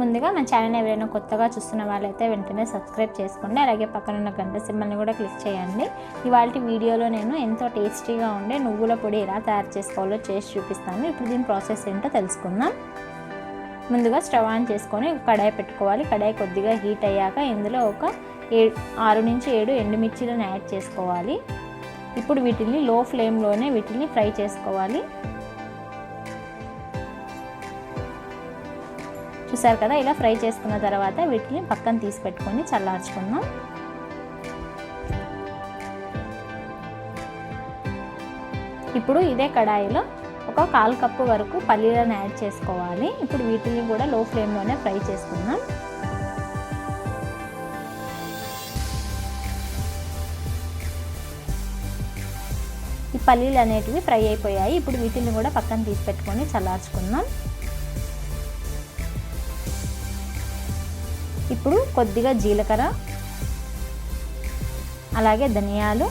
ముందుగా మన ఛానల్ ఎవరైనా కొత్తగా చూస్తున్న వాళ్ళైతే వెంటనే సబ్స్క్రైబ్ చేసుకోండి. అలాగే పక్కన ఉన్న గంట సింబల్ని కూడా క్లిక్ చేయండి. ఇవాళ వీడియోలో నేను ఎంతో టేస్టీగా ఉండే నువ్వుల పొడి ఎలా తయారు చేసుకోవాలో చేసి చూపిస్తాను. ఇప్పుడు దీని ప్రాసెస్ ఏంటో తెలుసుకుందాం. ముందుగా స్టవ్ ఆన్ చేసుకొని కడాయి పెట్టుకోవాలి. కడాయి కొద్దిగా హీట్ అయ్యాక ఇందులో ఒక ఏ ఆరు నుంచి ఏడు ఎండుమిర్చీలను యాడ్ చేసుకోవాలి. ఇప్పుడు వీటిని లో ఫ్లేమ్లోనే వీటిని ఫ్రై చేసుకోవాలి. చూసారు కదా ఇలా ఫ్రై చేసుకున్న తర్వాత వీటిని పక్కన తీసి పెట్టుకొని చల్లార్చుకుందాం. ఇప్పుడు ఇదే కడాయిలో ఒక కాల్ కప్పు వరకు పల్లీలను యాడ్ చేసుకోవాలి. ఇప్పుడు వీటిని కూడా లో ఫ్లేమ్లోనే ఫ్రై చేసుకుందాం. ఈ పల్లీలు అనేటివి ఫ్రై అయిపోయాయి. ఇప్పుడు వీటిని కూడా పక్కన తీసి పెట్టుకొని చల్లార్చుకుందాం. ఇప్పుడు కొద్దిగా జీలకర్ర అలాగే ధనియాలు.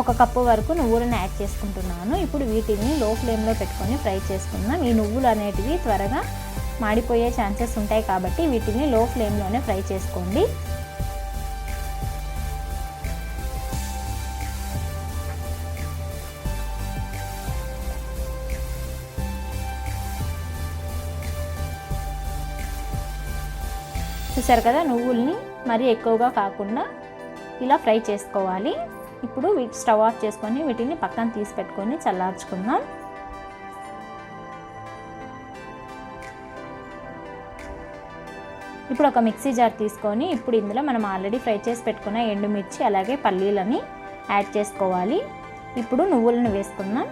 ఒక కప్పు వరకు నువ్వులను యాడ్ చేసుకుంటున్నాను. ఇప్పుడు వీటిని లో ఫ్లేమ్లో పెట్టుకొని ఫ్రై చేసుకుందాం. ఈ నువ్వులు అనేటివి త్వరగా మాడిపోయే ఛాన్సెస్ ఉంటాయి కాబట్టి వీటిని లో ఫ్లేమ్లోనే ఫ్రై చేసుకోండి. చూసారు కదా నువ్వుల్ని మరీ ఎక్కువగా కాకుండా ఇలా ఫ్రై చేసుకోవాలి. ఇప్పుడు వీటి స్టవ్ ఆఫ్ చేసుకొని వీటిని పక్కన తీసి పెట్టుకొని చల్లార్చుకుందాం. ఇప్పుడు ఒక మిక్సీ జార్ తీసుకొని ఇప్పుడు ఇందులో మనం ఆల్రెడీ ఫ్రై చేసి పెట్టుకున్న ఎండుమిర్చి అలాగే పల్లీలని యాడ్ చేసుకోవాలి. ఇప్పుడు నువ్వులను వేసుకుందాం.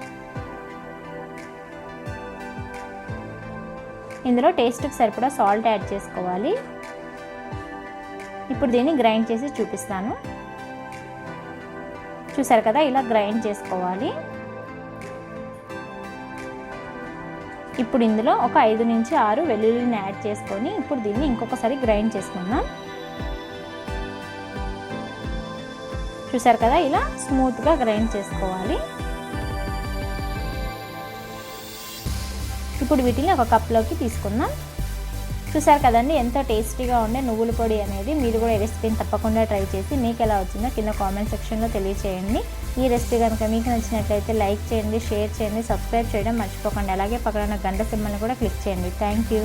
ఇందులో టేస్ట్కి సరిపడా సాల్ట్ యాడ్ చేసుకోవాలి. ఇప్పుడు దీన్ని గ్రైండ్ చేసి చూపిస్తాను. చూసారు కదా ఇలా గ్రైండ్ చేసుకోవాలి. ఇప్పుడు ఇందులో ఒక ఐదు నుంచి ఆరు వెల్లుల్లిని యాడ్ చేసుకొని ఇప్పుడు దీన్ని ఇంకొకసారి గ్రైండ్ చేసుకుందాం. చూసారు కదా ఇలా స్మూత్గా గ్రైండ్ చేసుకోవాలి. ఇప్పుడు వీటిని ఒక కప్లోకి తీసుకుందాం. చూసారు కదండి ఎంతో టేస్టీగా ఉండే నువ్వుల పొడి అనేది మీరు కూడా ఈ రెసిపీని తప్పకుండా ట్రై చేసి మీకు ఎలా వచ్చిందో కింద కామెంట్ సెక్షన్లో తెలియచేయండి. ఈ రెసిపీ కనుక మీకు నచ్చినట్లయితే లైక్ చేయండి షేర్ చేయండి సబ్స్క్రైబ్ చేయడం మర్చిపోకండి. అలాగే పక్కన గంట సింబల్ని కూడా క్లిక్ చేయండి. Thank you